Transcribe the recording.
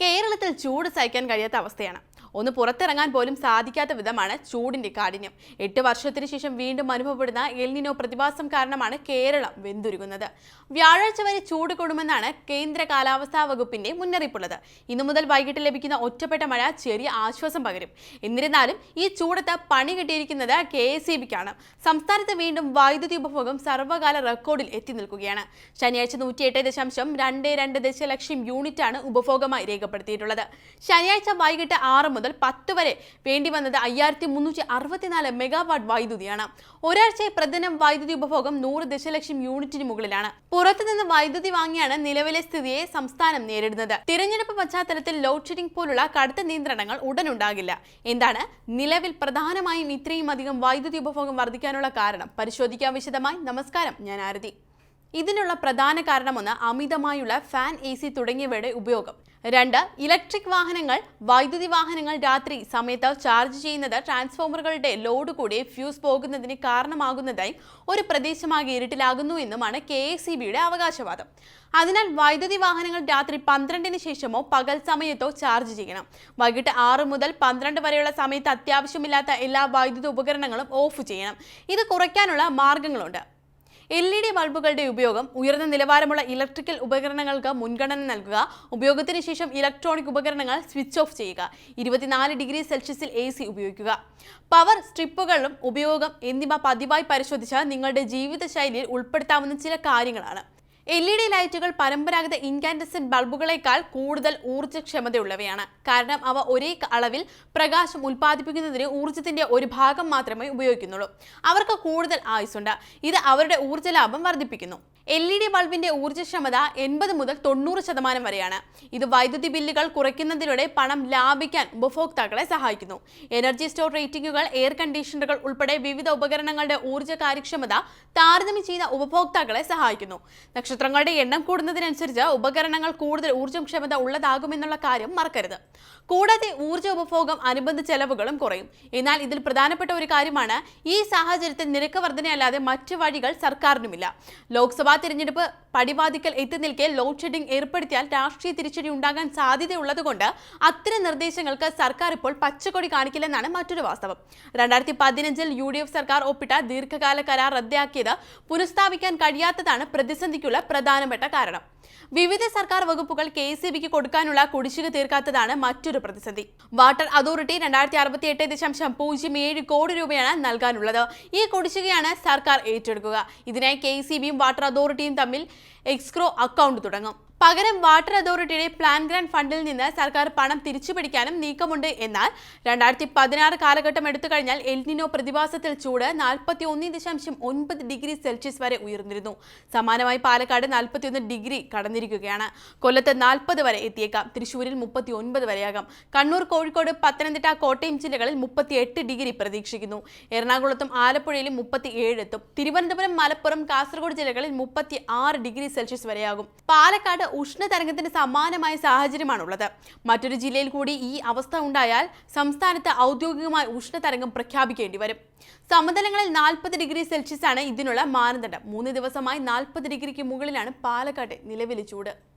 കേരളത്തിൽ ചൂട് സഹിക്കാൻ കഴിയാത്ത അവസ്ഥയാണ്. ഒന്ന് പുറത്തിറങ്ങാൻ പോലും സാധിക്കാത്ത വിധമാണ് ചൂടിന്റെ കാഠിന്യം. എട്ട് വർഷത്തിന് ശേഷം വീണ്ടും അനുഭവപ്പെടുന്ന എൽനിനോ പ്രതിഭാസം കാരണമാണ് കേരളം വെന്തുരുകുന്നത്. വ്യാഴാഴ്ച വരെ ചൂട് കൊടുമെന്നാണ് കേന്ദ്ര കാലാവസ്ഥാ വകുപ്പിന്റെ മുന്നറിയിപ്പുള്ളത്. ഇന്നു മുതൽ വൈകിട്ട് ലഭിക്കുന്ന ഒറ്റപ്പെട്ട മഴ ചെറിയ ആശ്വാസം പകരും. എന്നിരുന്നാലും ഈ ചൂടത്ത് പണി കിട്ടിയിരിക്കുന്നത് കെ എസ് ഇ ബിക്കാണ്. സംസ്ഥാനത്ത് വീണ്ടും വൈദ്യുതി ഉപഭോഗം സർവകാല റെക്കോർഡിൽ എത്തി നിൽക്കുകയാണ്. ശനിയാഴ്ച നൂറ്റിയെട്ട് ദശാംശം രണ്ട് രണ്ട് ദശലക്ഷം യൂണിറ്റാണ് ഉപഭോഗമായി രേഖപ്പെടുത്തിയിട്ടുള്ളത്. ശനിയാഴ്ച വൈകിട്ട് ആറ് മുതൽ പത്ത് വരെ വേണ്ടി വന്നത് അയ്യായിരത്തി മുന്നൂറ്റി അറുപത്തിനാല് മെഗാവാട്ട് വൈദ്യുതിയാണ്. ഒരാഴ്ചയെ പ്രതിദിനം വൈദ്യുതി ഉപഭോഗം നൂറ് ദശലക്ഷം യൂണിറ്റിന് മുകളിലാണ്. പുറത്തുനിന്ന് വൈദ്യുതി വാങ്ങിയാണ് നിലവിലെ സ്ഥിതിയെ സംസ്ഥാനം നേരിടുന്നത്. തിരഞ്ഞെടുപ്പ് പശ്ചാത്തലത്തിൽ ലോഡ് ഷെഡിംഗ് പോലുള്ള കടുത്ത നിയന്ത്രണങ്ങൾ ഉടനുണ്ടാകില്ല. എന്താണ്? നിലവിൽ പ്രധാനമായും ഇത്രയും അധികം വൈദ്യുതി ഉപഭോഗം വർദ്ധിക്കാനുള്ള കാരണം? പരിശോധിക്കാൻ വിശദമായി. നമസ്കാരം ഞാൻ ആരതി. ഇതിനുള്ള പ്രധാന കാരണമൊന്ന് അമിതമായുള്ള ഫാൻ എ സി തുടങ്ങിയവയുടെ ഉപയോഗം. രണ്ട് ഇലക്ട്രിക് വാഹനങ്ങൾ വൈദ്യുതി വാഹനങ്ങൾ രാത്രി സമയത്ത് ചാർജ് ചെയ്യുന്നത് ട്രാൻസ്ഫോമറുകളുടെ ലോഡ് കൂടി ഫ്യൂസ് പോകുന്നതിന് കാരണമാകുന്നതായി ഒരു പ്രദേശമാകെ ഇരുട്ടിലാകുന്നു എന്നുമാണ് കെ എസ് അവകാശവാദം. അതിനാൽ വൈദ്യുതി വാഹനങ്ങൾ രാത്രി പന്ത്രണ്ടിന് ശേഷമോ പകൽ സമയത്തോ ചാർജ് ചെയ്യണം. വൈകിട്ട് ആറ് മുതൽ പന്ത്രണ്ട് വരെയുള്ള സമയത്ത് അത്യാവശ്യമില്ലാത്ത എല്ലാ വൈദ്യുത ഉപകരണങ്ങളും ഓഫ് ചെയ്യണം. ഇത് കുറയ്ക്കാനുള്ള മാർഗങ്ങളുണ്ട്. എൽ ഇ ഡി ബൾബുകളുടെ ഉപയോഗം ഉയർന്ന നിലവാരമുള്ള ഇലക്ട്രിക്കൽ ഉപകരണങ്ങൾക്ക് മുൻഗണന നൽകുക. ഉപയോഗത്തിന് ശേഷം ഇലക്ട്രോണിക് ഉപകരണങ്ങൾ സ്വിച്ച് ഓഫ് ചെയ്യുക. ഇരുപത്തിനാല് ഡിഗ്രി സെൽഷ്യസിൽ എ സി ഉപയോഗിക്കുക. പവർ സ്ട്രിപ്പുകളും ഉപയോഗം എന്നിവ പതിവായി പരിശോധിച്ചാൽ നിങ്ങളുടെ ജീവിതശൈലിയിൽ ഉൾപ്പെടുത്താവുന്ന ചില കാര്യങ്ങളാണ്. എൽ ഇ ഡി ലൈറ്റുകൾ പരമ്പരാഗത ഇൻകാൻഡസെന്റ് ബൾബുകളേക്കാൾ കൂടുതൽ ഊർജക്ഷമതയുള്ളവയാണ്. കാരണം അവ ഒരേ അളവിൽ പ്രകാശം ഉൽപ്പാദിപ്പിക്കുന്നതിന് ഊർജത്തിന്റെ ഒരു ഭാഗം മാത്രമേ ഉപയോഗിക്കുന്നുള്ളൂ. അവർക്ക് കൂടുതൽ ആയുസ്സുണ്ട്. ഇത് അവരുടെ ഊർജ ലാഭം വർദ്ധിപ്പിക്കുന്നു. എൽ ഇ ഡി ബൾബിന്റെ ഊർജക്ഷമത എൺപത് മുതൽ തൊണ്ണൂറ് ശതമാനം വരെയാണ്. ഇത് വൈദ്യുതി ബില്ലുകൾ കുറയ്ക്കുന്നതിലൂടെ പണം ലാഭിക്കാൻ ഉപഭോക്താക്കളെ സഹായിക്കുന്നു. എനർജി സ്റ്റോർ റേറ്റിംഗുകൾ എയർ കണ്ടീഷണറുകൾ ഉൾപ്പെടെ വിവിധ ഉപകരണങ്ങളുടെ ഊർജ കാര്യക്ഷമത താരതമ്യം ചെയ്യുന്ന ഉപഭോക്താക്കളെ സഹായിക്കുന്നു. നക്ഷത്രങ്ങളുടെ എണ്ണം കൂടുന്നതിനനുസരിച്ച് ഉപകരണങ്ങൾ കൂടുതൽ ഊർജം ക്ഷമത ഉള്ളതാകുമെന്നുള്ള കാര്യം മറക്കരുത്. കൂടാതെ ഊർജ ഉപഭോഗം അനുബന്ധ ചെലവുകളും കുറയും. എന്നാൽ ഇതിൽ പ്രധാനപ്പെട്ട ഒരു കാര്യമാണ് ഈ സാഹചര്യത്തിൽ നിരക്ക് വർധനയല്ലാതെ മറ്റു വഴികൾ സർക്കാരിനുമില്ല. ലോക്സഭാ തിരഞ്ഞെടുപ്പ് പടിവാതിക്കൽ എത്തി നിൽക്കെ ലോഡ് ഷെഡിംഗ് ഏർപ്പെടുത്തിയാൽ രാഷ്ട്രീയ തിരിച്ചടി ഉണ്ടാകാൻ സാധ്യതയുള്ളതുകൊണ്ട് അത്തരം നിർദ്ദേശങ്ങൾക്ക് സർക്കാർ ഇപ്പോൾ പച്ചക്കൊടി കാണിക്കില്ലെന്നാണ് മറ്റൊരു വാസ്തവം. രണ്ടായിരത്തി പതിനഞ്ചിൽ യു ഡി എഫ് സർക്കാർ ഒപ്പിട്ട ദീർഘകാല കരാർ റദ്ദാക്കിയത് പുനഃസ്ഥാപിക്കാൻ കഴിയാത്തതാണ് പ്രതിസന്ധിക്കുള്ള പ്രധാനപ്പെട്ട കാരണം. വിവിധ സർക്കാർ വകുപ്പുകൾ കെ സി ബിക്ക് കൊടുക്കാനുള്ള കുടിശ്ശിക തീർക്കാത്തതാണ് മറ്റൊരു പ്രതിസന്ധി. വാട്ടർ അതോറിറ്റി രണ്ടായിരത്തി അറുപത്തി എട്ട് ദശാംശം പൂജ്യം ഏഴ് കോടി രൂപയാണ് നൽകാനുള്ളത്. ഈ കുടിശ്ശികയാണ് സർക്കാർ ഏറ്റെടുക്കുക. ഇതിനായി കെ സി ബിയും വാട്ടർ അതോറിറ്റിയും തമ്മിൽ എക്സ്ക്രോ അക്കൗണ്ട് തുടങ്ങും. പകരം വാട്ടർ അതോറിറ്റിയുടെ പ്ലാൻ ഗ്രാൻഡ് ഫണ്ടിൽ നിന്ന് സർക്കാർ പണം തിരിച്ചു പിടിക്കാനും നീക്കമുണ്ട് എന്നാൽ രണ്ടായിരത്തി പതിനാറ് കാലഘട്ടം എടുത്തു കഴിഞ്ഞാൽ എൽനിനോ പ്രതിഭാസത്തിൽ ചൂട് നാൽപ്പത്തി ഒന്ന് ദശാംശം ഒൻപത് ഡിഗ്രി സെൽഷ്യസ് വരെ ഉയർന്നിരുന്നു. സമാനമായി പാലക്കാട് നാൽപ്പത്തിയൊന്ന് ഡിഗ്രി കടന്നിരിക്കുകയാണ്. കൊല്ലത്ത് നാൽപ്പത് വരെ എത്തിയേക്കാം. തൃശ്ശൂരിൽ മുപ്പത്തി ഒൻപത് വരെയാകാം. കണ്ണൂർ കോഴിക്കോട് പത്തനംതിട്ട കോട്ടയം ജില്ലകളിൽ മുപ്പത്തിയെട്ട് ഡിഗ്രി പ്രതീക്ഷിക്കുന്നു. എറണാകുളത്തും ആലപ്പുഴയിലും മുപ്പത്തി ഏഴ് എത്തും. തിരുവനന്തപുരം മലപ്പുറം കാസർഗോഡ് ജില്ലകളിൽ മുപ്പത്തി ആറ് ഡിഗ്രി സെൽഷ്യസ് വരെയാകും. പാലക്കാട് ഉഷ്ണതരംഗത്തിന് സമാനമായ സാഹചര്യമാണുള്ളത്. മറ്റൊരു ജില്ലയിൽ കൂടി ഈ അവസ്ഥ ഉണ്ടായാൽ സംസ്ഥാനത്ത് ഔദ്യോഗികമായി ഉഷ്ണതരംഗം പ്രഖ്യാപിക്കേണ്ടി വരും. സമതലങ്ങളിൽ നാൽപ്പത് ഡിഗ്രി സെൽഷ്യസ് ആണ് ഇതിനുള്ള മാനദണ്ഡം. മൂന്ന് ദിവസമായി നാൽപ്പത് ഡിഗ്രിക്ക് മുകളിലാണ് പാലക്കാട്ടെ നിലവിലെ ചൂട്.